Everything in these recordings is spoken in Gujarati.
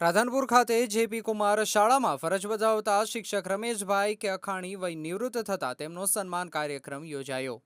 રાધનપુર ખાતે જેપી કુમાર શાળામાં ફરજ બજાવતા શિક્ષક રમેશભાઈ કે અખાણી વય નિવૃત્ત થતા તેમનો સન્માન કાર્યક્રમ યોજાયો.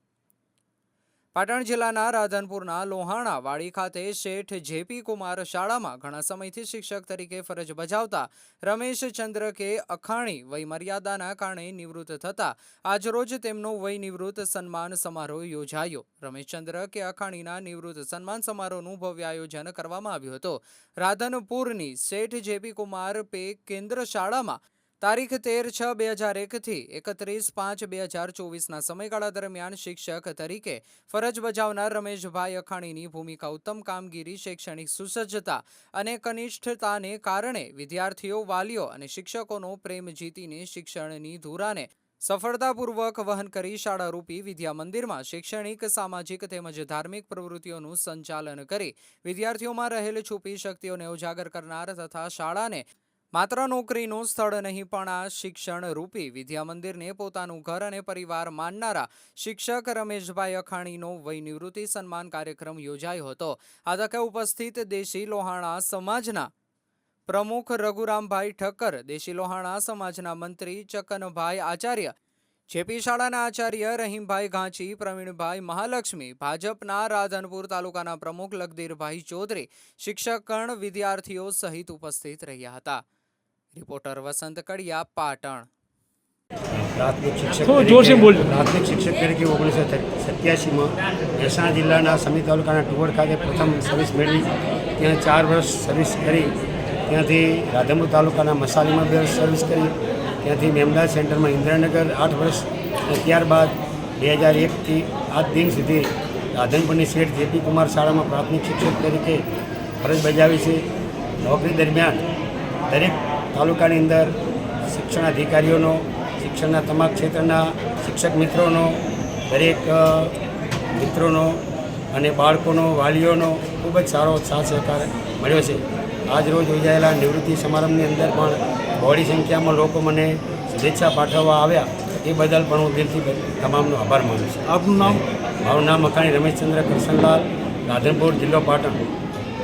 પાટણ જિલ્લાના રાધનપુરના લોહાણા વાડી ખાતે શેઠ જેપી કુમાર શાળામાં ઘણા સમયથી શિક્ષક તરીકે ફરજ બજાવતા રમેશચંદ્ર કે અખાણી વયમર્યાદાના કારણે નિવૃત્ત થતા આજરોજ તેમનો વય નિવૃત્ત સન્માન સમારોહ યોજાયો. રમેશચંદ્ર કે અખાણીના નિવૃત્ત સન્માન સમારોહનું ભવ્ય આયોજન કરવામાં આવ્યું હતું. રાધનપુરની શેઠ જેપી કુમાર પે કેન્દ્ર શાળામાં તારીખ તેર છ બે હજાર એકથી એકત્રીસ પાંચ બે હજાર ચોવીસના સમયગાળા દરમિયાન શિક્ષક તરીકે ફરજ બજાવનાર રમેશભાઈ અખાણીની ભૂમિકા ઉત્તમ કામગીરી, શૈક્ષણિક સુસજ્જતા અને કનિષ્ઠતાને કારણે વિદ્યાર્થીઓ, વાલીઓ અને શિક્ષકોનો પ્રેમ જીતીને શિક્ષણની ધુરાને સફળતાપૂર્વક વહન કરી શાળારૂપી વિદ્યા મંદિરમાં શૈક્ષણિક, સામાજિક તેમજ ધાર્મિક પ્રવૃત્તિઓનું સંચાલન કરી વિદ્યાર્થીઓમાં રહેલ છુપી શક્તિઓને ઉજાગર કરનાર તથા શાળાને માત્ર નોકરીનું સ્થળ નહીં, પણ આ શિક્ષણ રૂપી વિદ્યા મંદિરને પોતાનું ઘર અને પરિવાર માનનારા શિક્ષક રમેશભાઈ અખાણીનો વયનિવૃત્તિ સન્માન કાર્યક્રમ યોજાયો હતો. આ તકે ઉપસ્થિત દેશી લોહાણા સમાજના પ્રમુખ રઘુરામભાઈ ઠક્કર, દેશી લોહાણા સમાજના મંત્રી ચકનભાઈ આચાર્ય, જેપી શાળાના આચાર્ય રહીમભાઈ ઘાંચી, પ્રવીણભાઈ મહાલક્ષ્મી, ભાજપના રાધનપુર તાલુકાના પ્રમુખ લગદીરભાઈ ચૌધરી, શિક્ષકગણ વિદ્યાર્થીઓ સહિત ઉપસ્થિત રહ્યા હતા. રિપોર્ટર વસંત કડિયા પાટણ. પ્રાથમિક શિક્ષક. પ્રાથમિક શિક્ષક તરીકે ઓગણીસો સત્યાસીમાં મહેસાણા જિલ્લાના સમી તાલુકાના ટુવડ ખાતે પ્રથમ સર્વિસ મેળવી. ત્યાં ચાર વર્ષ સર્વિસ કરી. ત્યાંથી રાધનપુર તાલુકાના મસાલીમાં બે વર્ષ સર્વિસ કરી. ત્યાંથી મેમદાર સેન્ટરમાં ઇન્દ્રાનગર આઠ વર્ષ. અને ત્યારબાદ બે હજાર એકથી આજ દિન સુધી રાધનપુરની શેઠ જેપી કુમાર શાળામાં પ્રાથમિક શિક્ષક તરીકે ફરજ બજાવી છે. નોકરી દરમિયાન દરેક તાલુકાની અંદર શિક્ષણ અધિકારીઓનો શિક્ષણના તમામ ક્ષેત્રના શિક્ષક મિત્રોનો દરેક મિત્રોનો અને બાળકોનો વાલીઓનો ખૂબ જ સારો સાથ સહકાર મળ્યો છે. આજ રોજ યોજાયેલા નિવૃત્તિ સમારંભની અંદર પણ બહોળી સંખ્યામાં લોકો મને શુભેચ્છા પાઠવવા આવ્યા. એ બદલ પણ હું દિલથી તમામનો આભાર માનું છું. આપનું નામ? મારું નામ અખાણી રમેશચંદ્ર કૃષ્ણલાલ રાધનપુર જિલ્લો પાટણ.